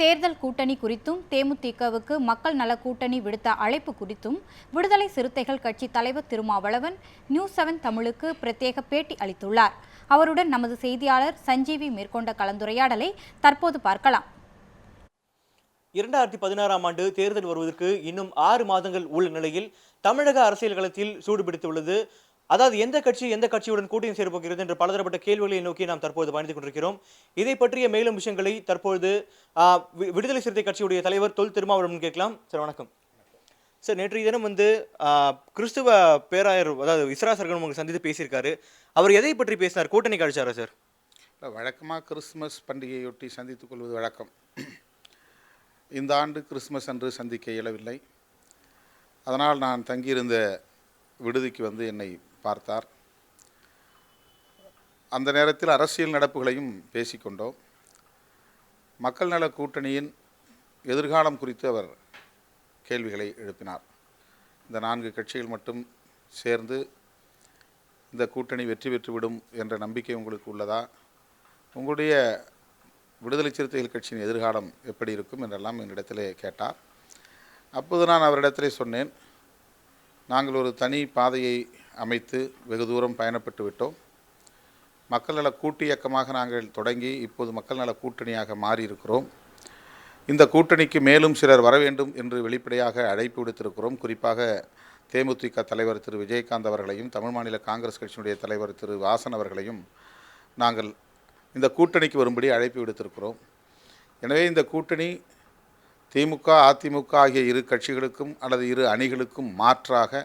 தேர்தல் கூட்டணி குறித்தும் தேமுதிகவுக்கு மக்கள் நல கூட்டணி விடுத்த அழைப்பு குறித்தும் விடுதலை சிறுத்தைகள் கட்சி தலைவர் திருமாவளவன் நியூஸ் செவன் தமிழுக்கு பிரத்யேக பேட்டி அளித்துள்ளார். அவருடன் நமது செய்தியாளர் சஞ்சீவி மேற்கொண்ட கலந்துரையாடலை தற்போது பார்க்கலாம். இரண்டாயிரத்தி பதினாறாம் ஆண்டு தேர்தல் வருவதற்கு இன்னும் ஆறு மாதங்கள் உள்ள நிலையில் தமிழக அரசியல் களத்தில் சூடுபிடித்துள்ளது அதாவது எந்த கட்சி எந்த கட்சியுடன் கூட்டணி சேரப்போகிறது என்ற பலதரப்பட்ட கேள்விகளை நோக்கி நாம் தற்போது பயணித்துக் கொண்டிருக்கிறோம். இதை பற்றிய மேலும் விஷயங்களை தற்பொழுது வி- விடுதலை சிறுத்தை கட்சியுடைய தலைவர் தொல் திருமாவளவன் கேட்கலாம். சார் வணக்கம். சார் நேற்றைய தினம் வந்து கிறிஸ்துவ பேராயர் அதாவது விஸ்ராசர்கள் உங்களுக்கு சந்தித்து பேசியிருக்காரு. அவர் எதை பற்றி பேசினார்? கூட்டணி கழிச்சாரா சார்? இல்லை வழக்கமாக கிறிஸ்துமஸ் பண்டிகையொட்டி சந்தித்துக் கொள்வது வழக்கம். இந்த ஆண்டு கிறிஸ்துமஸ் அன்று சந்திக்க இயலவில்லை. அதனால் நான் தங்கியிருந்த விடுதிக்கு வந்து என்னை பார்த்தார். அந்த நேரத்தில் அரசியல் நடப்புகளையும் பேசிக்கொண்டோம். மக்கள் நல கூட்டணியின் எதிர்காலம் குறித்து அவர் கேள்விகளை எழுப்பினார். இந்த நான்கு கட்சிகள் மட்டும் சேர்ந்து இந்த கூட்டணி வெற்றி பெற்றுவிடும் என்ற நம்பிக்கை உங்களுக்கு உள்ளதா? உங்களுடைய விடுதலை சிறுத்தைகள் கட்சியின் எதிர்காலம் எப்படி இருக்கும் என்றெல்லாம் என்னிடத்திலே கேட்டார். அப்போது நான் அவரிடத்திலே சொன்னேன் நாங்கள் ஒரு தனி பாதையை அமைத்து வெகு தூரம் பயணப்பட்டு விட்டோம். மக்கள் நல கூட்டு இயக்கமாக நாங்கள் தொடங்கி இப்போது மக்கள் நல கூட்டணியாக மாறியிருக்கிறோம். இந்த கூட்டணிக்கு மேலும் சிலர் வர வேண்டும் என்று வெளிப்படையாக அழைப்பு விடுத்திருக்கிறோம். குறிப்பாக தேமுதிக தலைவர் திரு விஜயகாந்த் அவர்களையும் தமிழ் மாநில காங்கிரஸ் கட்சியினுடைய தலைவர் திரு வாசன் அவர்களையும் நாங்கள் இந்த கூட்டணிக்கு வரும்படி அழைப்பு விடுத்திருக்கிறோம். எனவே இந்த கூட்டணி திமுக அதிமுக ஆகிய இரு கட்சிகளுக்கும் அல்லது இரு அணிகளுக்கும் மாற்றாக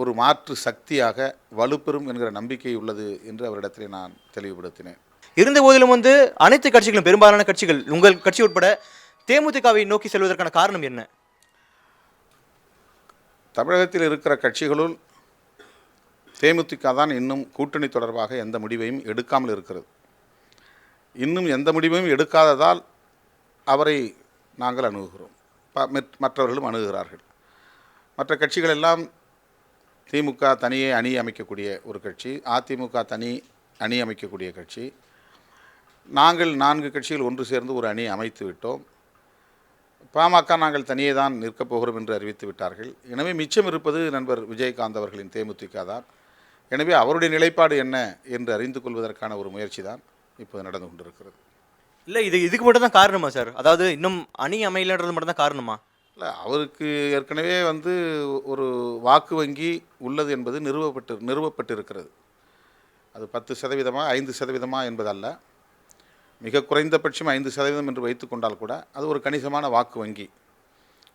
ஒரு மாற்று சக்தியாக வலுப்பெறும் என்கிற நம்பிக்கை உள்ளது என்று அவரிடத்திலே நான் தெளிவுபடுத்தினேன். இருந்த போதிலும் வந்து அனைத்து கட்சிகளும் பெரும்பாலான கட்சிகள் உங்கள் கட்சி உட்பட தேமுதிகவை நோக்கி செல்வதற்கான காரணம் என்ன? தமிழகத்தில் இருக்கிற கட்சிகளுள் தேமுதிக தான் இன்னும் கூட்டணி தொடர்பாக எந்த முடிவையும் எடுக்காமல் இருக்கிறது. இன்னும் எந்த முடிவையும் எடுக்காததால் அவரை நாங்கள் அணுகுகிறோம். மற்றவர்களும் அணுகுகிறார்கள். மற்ற கட்சிகள் எல்லாம் திமுக தனியே அணி அமைக்கக்கூடிய ஒரு கட்சி அதிமுக தனி அணி அமைக்கக்கூடிய கட்சி. நாங்கள் நான்கு கட்சிகள் ஒன்று சேர்ந்து ஒரு அணி அமைத்து விட்டோம். பாமக நாங்கள் தனியே தான் நிற்கப் போகிறோம் என்று அறிவித்து விட்டார்கள். எனவே மிச்சம் இருப்பது நண்பர் விஜயகாந்த் அவர்களின் தேமுதிக தான். எனவே அவருடைய நிலைப்பாடு என்ன என்று அறிந்து கொள்வதற்கான ஒரு முயற்சி தான் இப்போது நடந்து கொண்டிருக்கிறது. இல்லை இது இதுக்கு மட்டும் தான் காரணமா சார்? அதாவது இன்னும் அணி அமையலன்றது மட்டும் தான் காரணமா? இல்லை அவருக்கு ஏற்கனவே வந்து ஒரு வாக்கு வங்கி உள்ளது என்பது நிறுவப்பட்டு நிறுவப்பட்டு இருக்கிறது அது பத்து சதவீதமாக ஐந்து சதவீதமா என்பதல்ல. மிக குறைந்தபட்சம் ஐந்து சதவீதம் என்று வைத்து கொண்டால் கூட அது ஒரு கணிசமான வாக்கு வங்கி.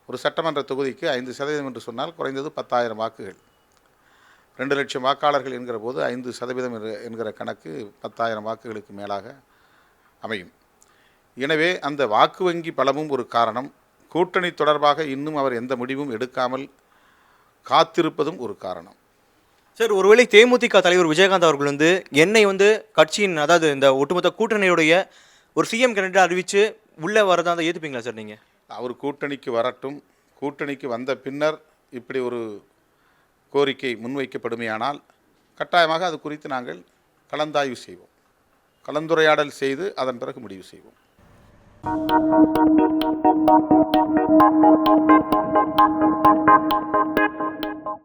ஒரு சட்டமன்ற தொகுதிக்கு ஐந்து சதவீதம் என்று சொன்னால் குறைந்தது பத்தாயிரம் வாக்குகள். ரெண்டு லட்சம் வாக்காளர்கள் என்கிற போது ஐந்து சதவீதம் என்கிற கணக்கு பத்தாயிரம் வாக்குகளுக்கு மேலாக அமையும். எனவே அந்த வாக்கு வங்கி பலமும் ஒரு காரணம். கூட்டணி தொடர்பாக இன்னும் அவர் எந்த முடிவும் எடுக்காமல் காத்திருப்பதும் ஒரு காரணம். சார் ஒருவேளை தேமுதிக தலைவர் விஜயகாந்த் அவர்கள் வந்து என்னை வந்து கட்சியின் அதாவது இந்த ஒட்டுமொத்த கூட்டணியுடைய ஒரு சிஎம் கேண்டிடேட் அறிவிச்சு உள்ளே வரதா இருந்தா ஏற்றுப்பீங்களா சார் நீங்கள் அவர் கூட்டணிக்கு வரட்டும். கூட்டணிக்கு வந்த பின்னர் இப்படி ஒரு கோரிக்கை முன்வைக்கப்படுமையானால் கட்டாயமாக அது குறித்து நாங்கள் கலந்தாய்வு செய்வோம். கலந்துரையாடல் செய்து அதன் பிறகு முடிவு செய்வோம். Thank you.